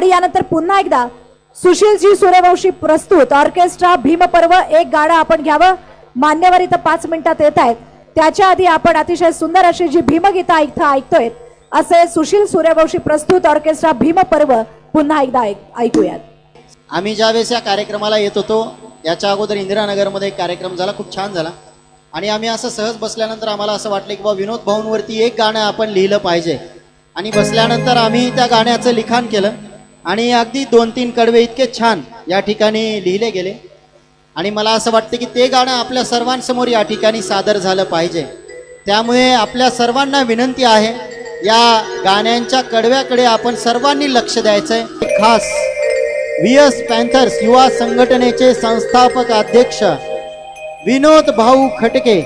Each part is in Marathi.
आणि यानंतर पुन्हा एकदा सुशीलजी सूर्यवंशी प्रस्तुत ऑर्केस्ट्रा भीमपर्व एक गाणं आपण घ्यावं. मान्यवर इथं पाच मिनिटात येत आहेत. त्याच्या आधी आपण अतिशय सुंदर अशी जी भीमगीता इथं ऐकतोय असे सुशील सूर्यवंशी प्रस्तुत ऑर्केस्ट्रा भीमपर्व पुन्हा एकदा ऐकूयात. आम्ही ज्यावेळेस या कार्यक्रमाला येत होतो याच्या अगोदर इंदिरानगरमध्ये एक कार्यक्रम झाला खूप छान झाला. आणि आम्ही असं सहज बसल्यानंतर आम्हाला असं वाटलं की बा विनोद भाऊंवरती एक गाणं आपण लिहिलं पाहिजे. आणि बसल्यानंतर आम्ही त्या गाण्याचं लिखाण केलं. आणि अगदी दोन तीन कडवे इतके छान या ठिकाणी लिहिले गेले. आणि मला असं वाटतं की ते गाणं आपल्या सर्वांसमोर या ठिकाणी सादर झालं पाहिजे. त्यामुळे आपल्या सर्वांना विनंती आहे या गाण्यांच्या कडव्याकडे आपण सर्वांनी लक्ष द्यायचं आहे खास व्ही एस पॅन्थर्स युवा संघटनेचे संस्थापक अध्यक्ष विनोद भाऊ खटके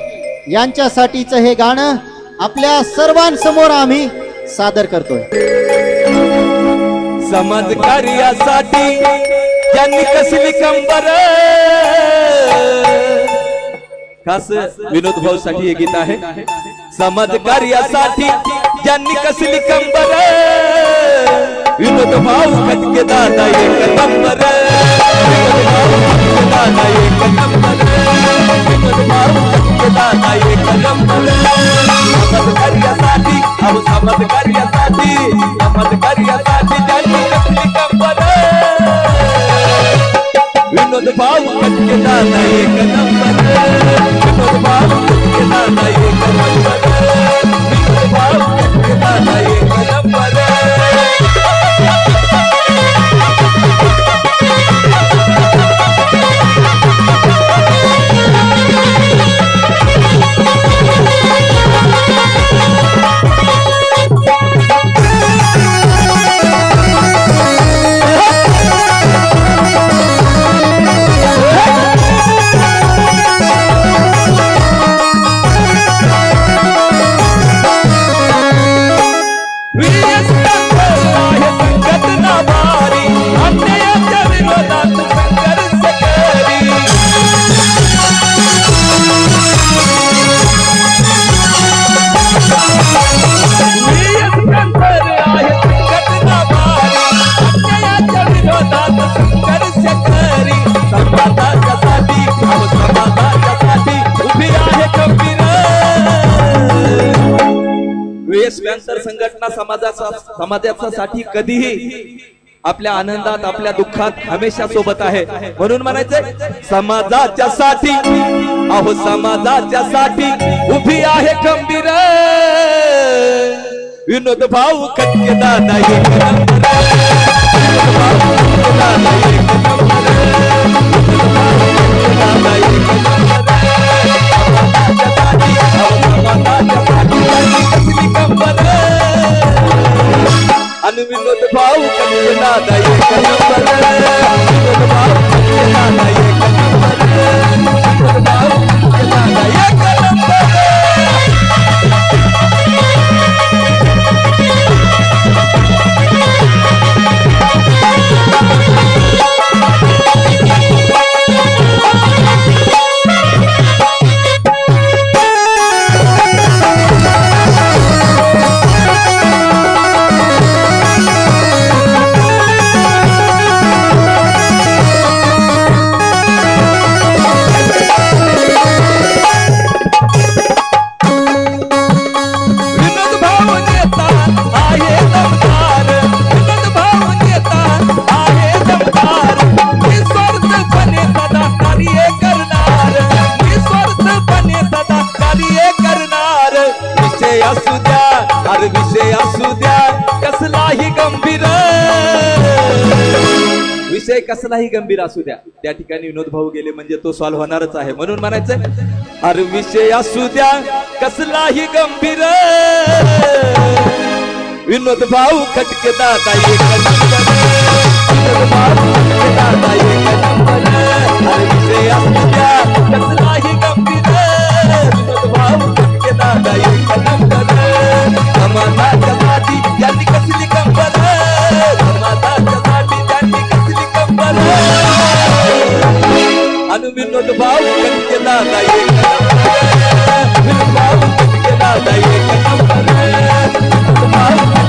यांच्यासाठीचं हे गाणं आपल्या सर्वांसमोर आम्ही सादर करतोय. समाज कार्यासाठी त्यांनी कसली कंबर। खास विनोद भाऊ साठी गीत आहे। समाज कार्यासाठी त्यांनी कसली कंबर। विनोद भाऊ खटके दादा एक नंबर विनोद भाऊ खटके दादा एक नंबर विनोद भाऊ खटके दादा एक कार्यासाठी भाऊ खटके दादा एक समाजाचा समाजाचा साठी कधीही आपल्या आनंदात आपल्या दुःखात हमेशा सोबत आहे. म्हणून म्हणायचंय समाजाच्या साठी अहो समाजाच्या साठी उभी आहे खंबीर विनोद भाऊ खटके दादा आणि विनोद भाऊ कटके दादा एक नंबर विनोद भाऊ विषय असू द्या कसलाही गंभीर. विषय कसलाही गंभीर असू द्या. त्या ठिकाणी विनोद भाऊ गेले म्हणजे तो सॉल्व्ह होणारच आहे. म्हणून म्हणायचं अरे विषय असू द्या कसलाही गंभीर. विनोद भाऊ खटके दादा Thank you.